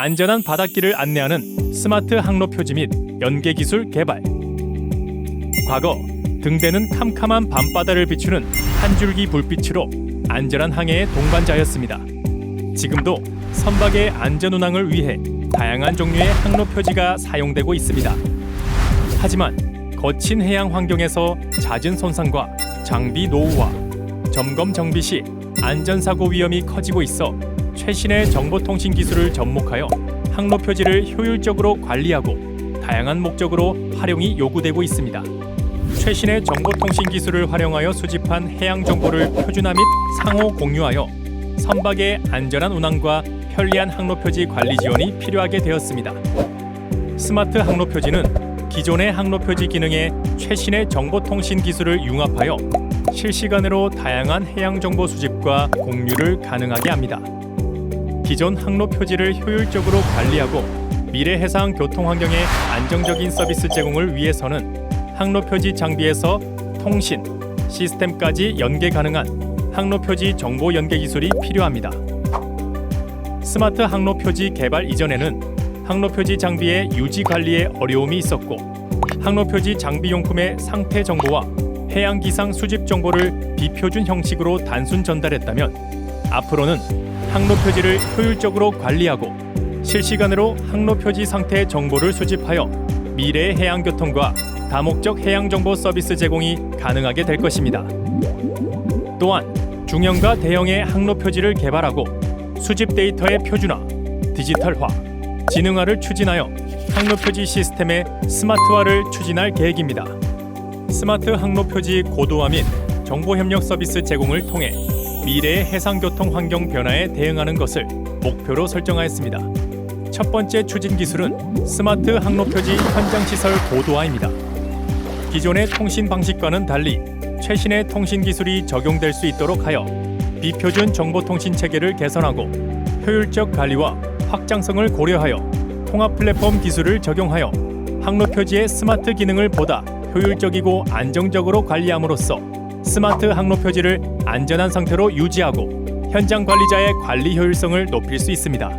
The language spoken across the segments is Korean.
안전한 바닷길을 안내하는 스마트 항로 표지 및 연계 기술 개발. 과거 등대는 캄캄한 밤바다를 비추는 한 줄기 불빛으로 안전한 항해의 동반자였습니다. 지금도 선박의 안전 운항을 위해 다양한 종류의 항로 표지가 사용되고 있습니다. 하지만 거친 해양 환경에서 잦은 손상과 장비 노후화, 점검 정비 시 안전사고 위험이 커지고 있어 최신의 정보통신 기술을 접목하여 항로 표지를 효율적으로 관리하고 다양한 목적으로 활용이 요구되고 있습니다. 최신의 정보통신 기술을 활용하여 수집한 해양 정보를 표준화 및 상호 공유하여 선박의 안전한 운항과 편리한 항로 표지 관리 지원이 필요하게 되었습니다. 스마트 항로 표지는 기존의 항로 표지 기능에 최신의 정보통신 기술을 융합하여 실시간으로 다양한 해양 정보 수집과 공유를 가능하게 합니다. 기존 항로 표지를 효율적으로 관리하고 미래 해상 교통 환경의 안정적인 서비스 제공을 위해서는 항로 표지 장비에서 통신, 시스템까지 연계 가능한 항로 표지 정보 연계 기술이 필요합니다. 스마트 항로 표지 개발 이전에는 항로 표지 장비의 유지 관리에 어려움이 있었고 항로 표지 장비 용품의 상태 정보와 해양 기상 수집 정보를 비표준 형식으로 단순 전달했다면 앞으로는 항로 표지를 효율적으로 관리하고 실시간으로 항로 표지 상태 정보를 수집하여 미래의 해양 교통과 다목적 해양 정보 서비스 제공이 가능하게 될 것입니다. 또한 중형과 대형의 항로 표지를 개발하고 수집 데이터의 표준화, 디지털화, 지능화를 추진하여 항로 표지 시스템의 스마트화를 추진할 계획입니다. 스마트 항로 표지 고도화 및 정보 협력 서비스 제공을 통해 미래의 해상교통 환경 변화에 대응하는 것을 목표로 설정하였습니다. 첫 번째 추진 기술은 스마트 항로 표지 현장 시설 고도화입니다. 기존의 통신 방식과는 달리 최신의 통신 기술이 적용될 수 있도록 하여 비표준 정보통신 체계를 개선하고 효율적 관리와 확장성을 고려하여 통합 플랫폼 기술을 적용하여 항로 표지의 스마트 기능을 보다 효율적이고 안정적으로 관리함으로써 스마트 항로 표지를 안전한 상태로 유지하고 현장 관리자의 관리 효율성을 높일 수 있습니다.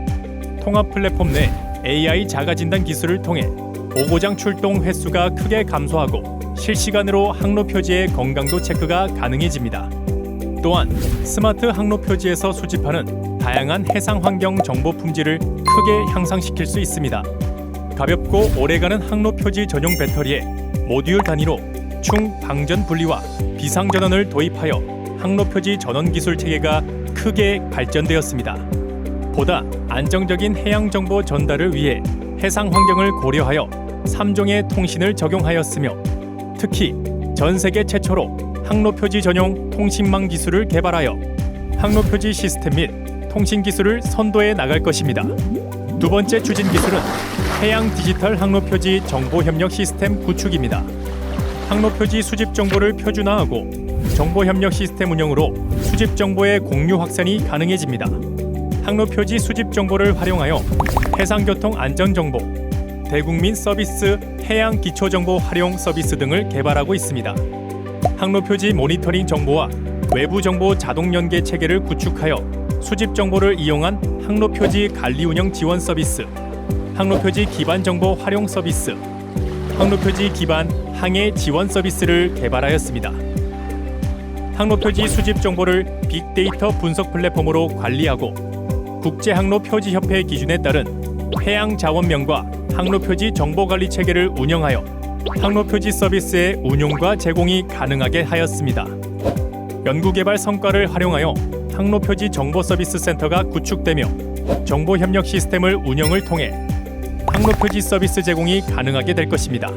통합 플랫폼 내 AI 자가 진단 기술을 통해 보고장 출동 횟수가 크게 감소하고 실시간으로 항로 표지의 건강도 체크가 가능해집니다. 또한 스마트 항로 표지에서 수집하는 다양한 해상 환경 정보 품질을 크게 향상시킬 수 있습니다. 가볍고 오래가는 항로 표지 전용 배터리에 모듈 단위로 충 방전 분리와 비상 전원을 도입하여 항로 표지 전원 기술 체계가 크게 발전되었습니다. 보다 안정적인 해양 정보 전달을 위해 해상 환경을 고려하여 3종의 통신을 적용하였으며 특히 전 세계 최초로 항로 표지 전용 통신망 기술을 개발하여 항로 표지 시스템 및 통신 기술을 선도해 나갈 것입니다. 두 번째 추진 기술은 해양 디지털 항로 표지 정보 협력 시스템 구축입니다. 항로 표지 수집 정보를 표준화하고 정보 협력 시스템 운영으로 수집 정보의 공유 확산이 가능해집니다. 항로 표지 수집 정보를 활용하여 해상 교통 안전 정보, 대국민 서비스 해양 기초 정보 활용 서비스 등을 개발하고 있습니다. 항로 표지 모니터링 정보와 외부 정보 자동 연계 체계를 구축하여 수집 정보를 이용한 항로 표지 관리 운영 지원 서비스, 항로 표지 기반 정보 활용 서비스, 항로 표지 기반 항해 지원 서비스를 개발하였습니다. 항로 표지 수집 정보를 빅데이터 분석 플랫폼으로 관리하고 국제 항로 표지 협회 기준에 따른 해양 자원명과 항로 표지 정보 관리 체계를 운영하여 항로 표지 서비스의 운용과 제공이 가능하게 하였습니다. 연구개발 성과를 활용하여 항로 표지 정보 서비스 센터가 구축되며 정보 협력 시스템을 운영을 통해 항로 표지 서비스 제공이 가능하게 될 것입니다.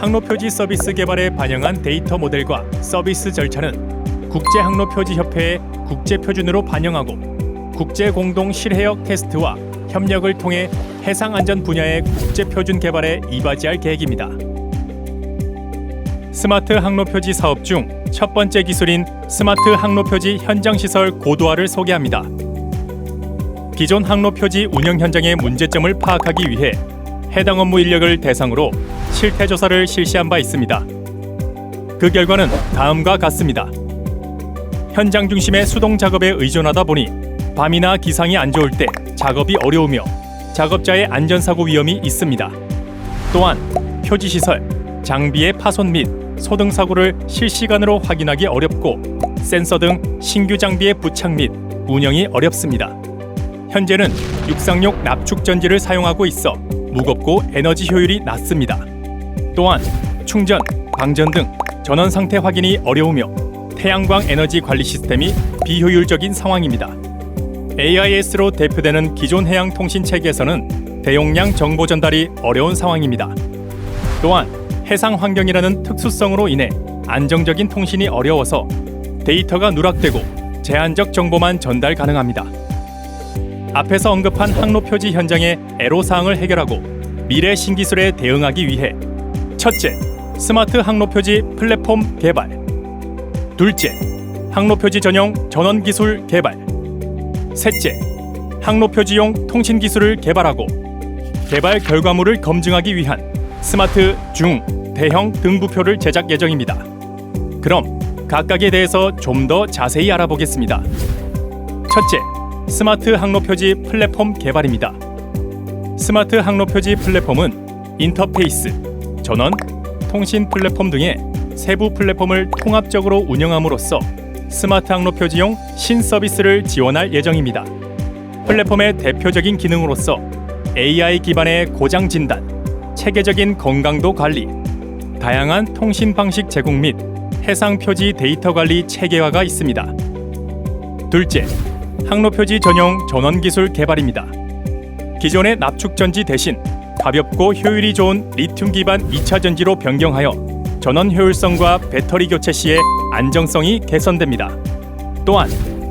항로 표지 서비스 개발에 반영한 데이터 모델과 서비스 절차는 국제 항로 표지 협회의 국제 표준으로 반영하고 국제 공동 실해역 테스트와 협력을 통해 해상 안전 분야의 국제 표준 개발에 이바지할 계획입니다. 스마트 항로 표지 사업 중 첫 번째 기술인 스마트 항로 표지 현장 시설 고도화를 소개합니다. 기존 항로 표지 운영 현장의 문제점을 파악하기 위해 해당 업무 인력을 대상으로 실태 조사를 실시한 바 있습니다. 그 결과는 다음과 같습니다. 현장 중심의 수동 작업에 의존하다 보니 밤이나 기상이 안 좋을 때 작업이 어려우며 작업자의 안전사고 위험이 있습니다. 또한 표지 시설, 장비의 파손 및 소등 사고를 실시간으로 확인하기 어렵고 센서 등 신규 장비의 부착 및 운영이 어렵습니다. 현재는 육상용 납축 전지를 사용하고 있어 무겁고 에너지 효율이 낮습니다. 또한 충전, 방전 등 전원 상태 확인이 어려우며 태양광 에너지 관리 시스템이 비효율적인 상황입니다. AIS로 대표되는 기존 해양 통신 체계에서는 대용량 정보 전달이 어려운 상황입니다. 또한 해상 환경이라는 특수성으로 인해 안정적인 통신이 어려워서 데이터가 누락되고 제한적 정보만 전달 가능합니다. 앞에서 언급한 항로 표지 현장의 애로 사항을 해결하고 미래 신기술에 대응하기 위해 첫째, 스마트 항로 표지 플랫폼 개발. 둘째, 항로 표지 전용 전원 기술 개발. 셋째, 항로 표지용 통신 기술을 개발하고 개발 결과물을 검증하기 위한 스마트 중 대형 등부표를 제작 예정입니다. 그럼 각각에 대해서 좀 더 자세히 알아보겠습니다. 첫째, 스마트 항로 표지 플랫폼 개발입니다. 스마트 항로 표지 플랫폼은 인터페이스, 전원, 통신 플랫폼 등의 세부 플랫폼을 통합적으로 운영함으로써 스마트 항로 표지용 신서비스를 지원할 예정입니다. 플랫폼의 대표적인 기능으로서 AI 기반의 고장 진단, 체계적인 건강도 관리, 다양한 통신 방식 제공 및 해상 표지 데이터 관리 체계화가 있습니다. 둘째, 항로 표지 전용 전원 기술 개발입니다. 기존의 납축 전지 대신 가볍고 효율이 좋은 리튬 기반 2차 전지로 변경하여 전원 효율성과 배터리 교체 시의 안정성이 개선됩니다. 또한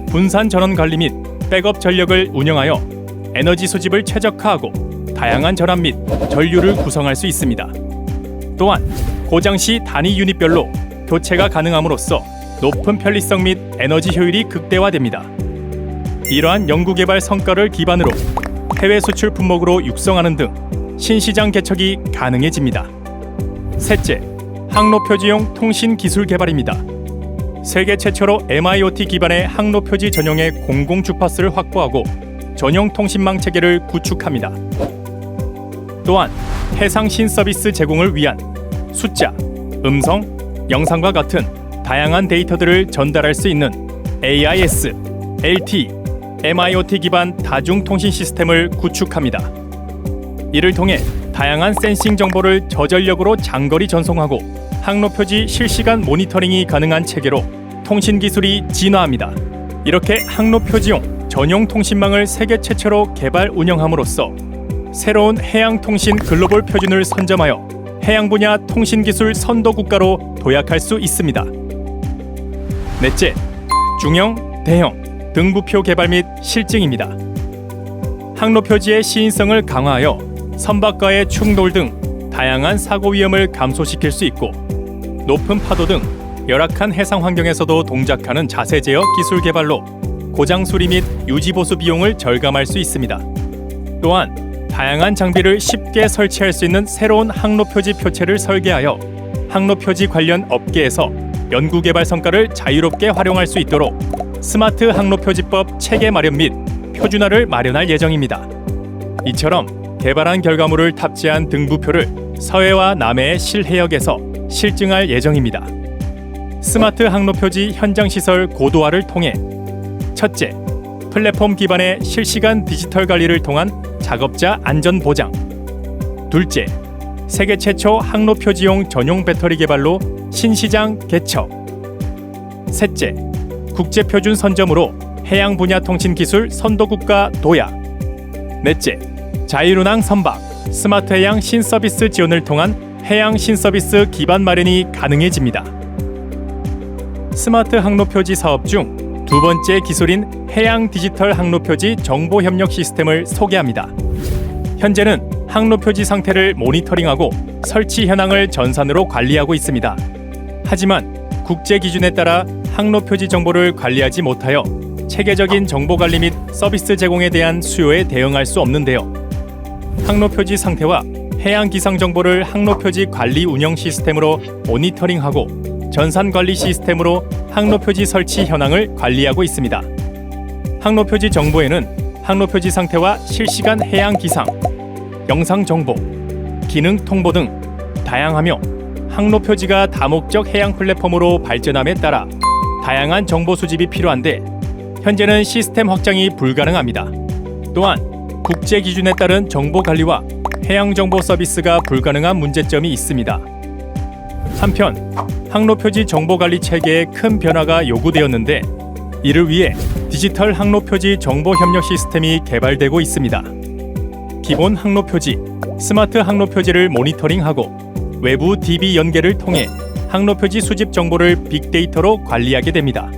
분산 전원 관리 및 백업 전력을 운영하여 에너지 수집을 최적화하고 다양한 전압 및 전류를 구성할 수 있습니다. 또한 고장 시 단위 유닛별로 교체가 가능함으로써 높은 편리성 및 에너지 효율이 극대화됩니다. 이러한 연구개발 성과를 기반으로 해외 수출 품목으로 육성하는 등 신시장 개척이 가능해집니다. 셋째, 항로 표지용 통신 기술 개발입니다. 세계 최초로 MIoT 기반의 항로 표지 전용의 공공 주파수를 확보하고 전용 통신망 체계를 구축합니다. 또한 해상 신 서비스 제공을 위한 숫자, 음성, 영상과 같은 다양한 데이터들을 전달할 수 있는 AIS, LT, MIoT 기반 다중통신 시스템을 구축합니다. 이를 통해 다양한 센싱 정보를 저전력으로 장거리 전송하고 항로 표지 실시간 모니터링이 가능한 체계로 통신 기술이 진화합니다. 이렇게 항로 표지용 전용 통신망을 세계 최초로 개발 운영함으로써 새로운 해양 통신 글로벌 표준을 선점하여 해양 분야 통신 기술 선도 국가로 도약할 수 있습니다. 넷째, 중형, 대형 등부표 개발 및 실증입니다. 항로 표지의 시인성을 강화하여 선박과의 충돌 등 다양한 사고 위험을 감소시킬 수 있고 높은 파도 등 열악한 해상 환경에서도 동작하는 자세 제어 기술 개발로 고장 수리 및 유지 보수 비용을 절감할 수 있습니다. 또한 다양한 장비를 쉽게 설치할 수 있는 새로운 항로 표지 표체를 설계하여 항로 표지 관련 업계에서 연구 개발 성과를 자유롭게 활용할 수 있도록 스마트 항로 표지법 체계 마련 및 표준화를 마련할 예정입니다. 이처럼 개발한 결과물을 탑재한 등부표를 서해와 남해의 실해역에서 실증할 예정입니다. 스마트 항로 표지 현장 시설 고도화를 통해 첫째, 플랫폼 기반의 실시간 디지털 관리를 통한 작업자 안전 보장. 둘째, 세계 최초 항로 표지용 전용 배터리 개발로 신시장 개척. 셋째, 국제 표준 선점으로 해양 분야 통신 기술 선도 국가 도약. 넷째, 자율운항 선박, 스마트 해양 신서비스 지원을 통한 해양 신서비스 기반 마련이 가능해집니다. 스마트 항로 표지 사업 중 두 번째 기술인 해양 디지털 항로 표지 정보 협력 시스템을 소개합니다. 현재는 항로 표지 상태를 모니터링하고 설치 현황을 전산으로 관리하고 있습니다. 하지만 국제 기준에 따라 항로 표지 정보를 관리하지 못하여 체계적인 정보 관리 및 서비스 제공에 대한 수요에 대응할 수 없는데요. 항로 표지 상태와 해양 기상 정보를 항로 표지 관리 운영 시스템으로 모니터링하고 전산 관리 시스템으로 항로 표지 설치 현황을 관리하고 있습니다. 항로 표지 정보에는 항로 표지 상태와 실시간 해양 기상, 영상 정보, 기능 통보 등 다양하며 항로 표지가 다목적 해양 플랫폼으로 발전함에 따라 다양한 정보 수집이 필요한데 현재는 시스템 확장이 불가능합니다. 또한 국제 기준에 따른 정보 관리와 해양 정보 서비스가 불가능한 문제점이 있습니다. 한편 항로 표지 정보 관리 체계에 큰 변화가 요구되었는데 이를 위해 디지털 항로 표지 정보 협력 시스템이 개발되고 있습니다. 기본 항로 표지, 스마트 항로 표지를 모니터링하고 외부 DB 연계를 통해 항로 표지 수집 정보를 빅데이터로 관리하게 됩니다.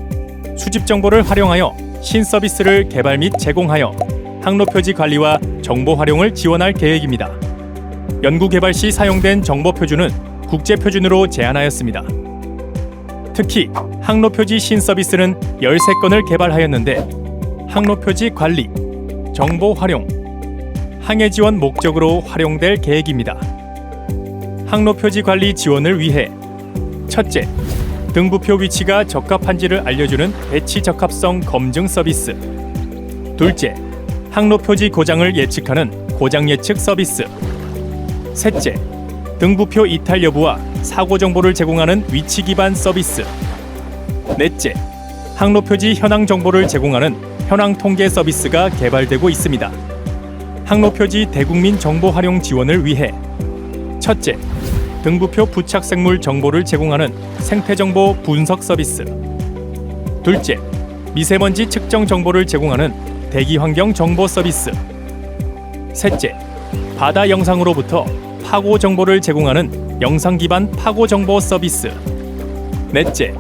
수집 정보를 활용하여 신 서비스를 개발 및 제공하여 항로 표지 관리와 정보 활용을 지원할 계획입니다. 연구 개발 시 사용된 정보 표준은 국제 표준으로 제한하였습니다. 특히 항로 표지 신 서비스는 13건을 개발하였는데 항로 표지 관리, 정보 활용, 항해 지원 목적으로 활용될 계획입니다. 항로 표지 관리 지원을 위해 첫째, 등부표 위치가 적합한지를 알려주는 배치 적합성 검증 서비스. 둘째, 항로 표지 고장을 예측하는 고장 예측 서비스. 셋째, 등부표 이탈 여부와 사고 정보를 제공하는 위치 기반 서비스. 넷째, 항로 표지 현황 정보를 제공하는 현황 통계 서비스가 개발되고 있습니다. 항로 표지 대국민 정보 활용 지원을 위해 첫째, 등부표 부착 생물 정보를 제공하는 생태 정보 분석 서비스. 둘째, 미세먼지 측정 정보를 제공하는 대기 환경 정보 서비스. 셋째, 바다 영상으로부터 파고 정보를 제공하는 영상 기반 파고 정보 서비스. 넷째,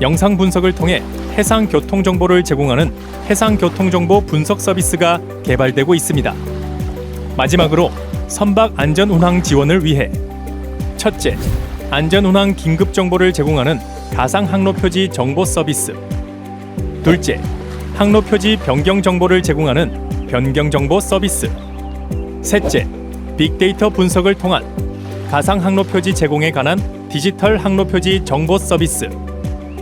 영상 분석을 통해 해상 교통 정보를 제공하는 해상 교통 정보 분석 서비스가 개발되고 있습니다. 마지막으로 선박 안전 운항 지원을 위해 첫째, 안전 운항 긴급 정보를 제공하는 가상 항로 표지 정보 서비스. 둘째, 항로 표지 변경 정보를 제공하는 변경 정보 서비스. 셋째, 빅데이터 분석을 통한 가상 항로 표지 제공에 관한 디지털 항로 표지 정보 서비스.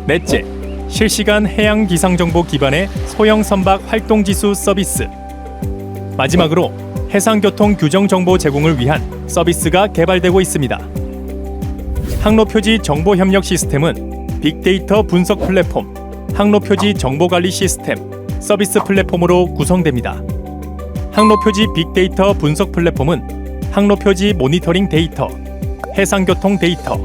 넷째, 실시간 해양 기상 정보 기반의 소형 선박 활동 지수 서비스. 마지막으로 해상교통 규정 정보 제공을 위한 서비스가 개발되고 있습니다. 항로 표지 정보 협력 시스템은 빅데이터 분석 플랫폼, 항로 표지 정보 관리 시스템, 서비스 플랫폼으로 구성됩니다. 항로 표지 빅데이터 분석 플랫폼은 항로 표지 모니터링 데이터, 해상교통 데이터,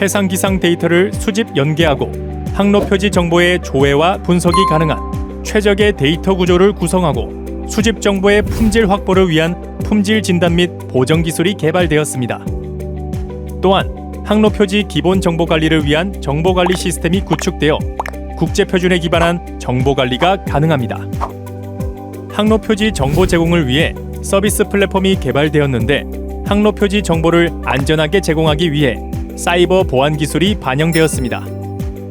해상 기상 데이터를 수집 연계하고 항로 표지 정보의 조회와 분석이 가능한 최적의 데이터 구조를 구성하고 수집 정보의 품질 확보를 위한 품질 진단 및 보정 기술이 개발되었습니다. 또한 항로 표지 기본 정보 관리를 위한 정보 관리 시스템이 구축되어 국제 표준에 기반한 정보 관리가 가능합니다. 항로 표지 정보 제공을 위해 서비스 플랫폼이 개발되었는데 항로 표지 정보를 안전하게 제공하기 위해 사이버 보안 기술이 반영되었습니다.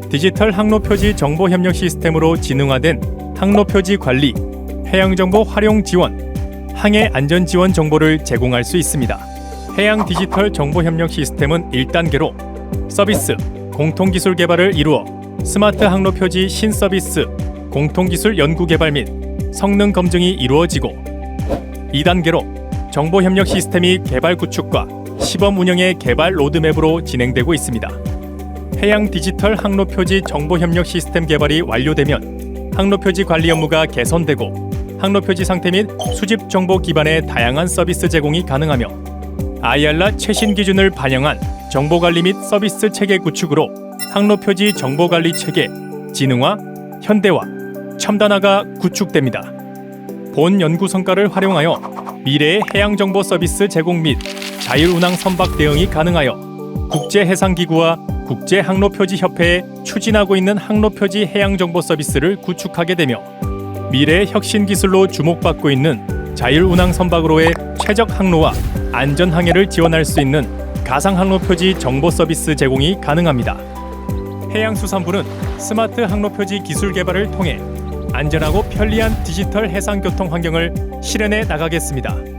디지털 항로 표지 정보 협력 시스템으로 진흥화된 항로 표지 관리, 해양 정보 활용 지원, 항해 안전 지원 정보를 제공할 수 있습니다. 해양 디지털 정보 협력 시스템은 1단계로 서비스, 공통 기술 개발을 이루어 스마트 항로 표지 신 서비스, 공통 기술 연구 개발 및 성능 검증이 이루어지고 2단계로 정보 협력 시스템이 개발 구축과 시범 운영의 개발 로드맵으로 진행되고 있습니다. 해양 디지털 항로 표지 정보 협력 시스템 개발이 완료되면 항로 표지 관리 업무가 개선되고 항로 표지 상태 및 수집 정보 기반의 다양한 서비스 제공이 가능하며 아이알라 최신 기준을 반영한 정보 관리 및 서비스 체계 구축으로 항로 표지 정보 관리 체계 진흥화, 현대화, 첨단화가 구축됩니다. 본 연구 성과를 활용하여 미래의 해양 정보 서비스 제공 및 자율 운항 선박 대응이 가능하여 국제 해상 기구와 국제 항로 표지 협회에 추진하고 있는 항로 표지 해양 정보 서비스를 구축하게 되며 미래의 혁신 기술로 주목받고 있는 자율 운항 선박으로의 최적 항로와 안전 항해를 지원할 수 있는 가상 항로 표지 정보 서비스 제공이 가능합니다. 해양수산부는 스마트 항로 표지 기술 개발을 통해 안전하고 편리한 디지털 해상 교통 환경을 실현해 나가겠습니다.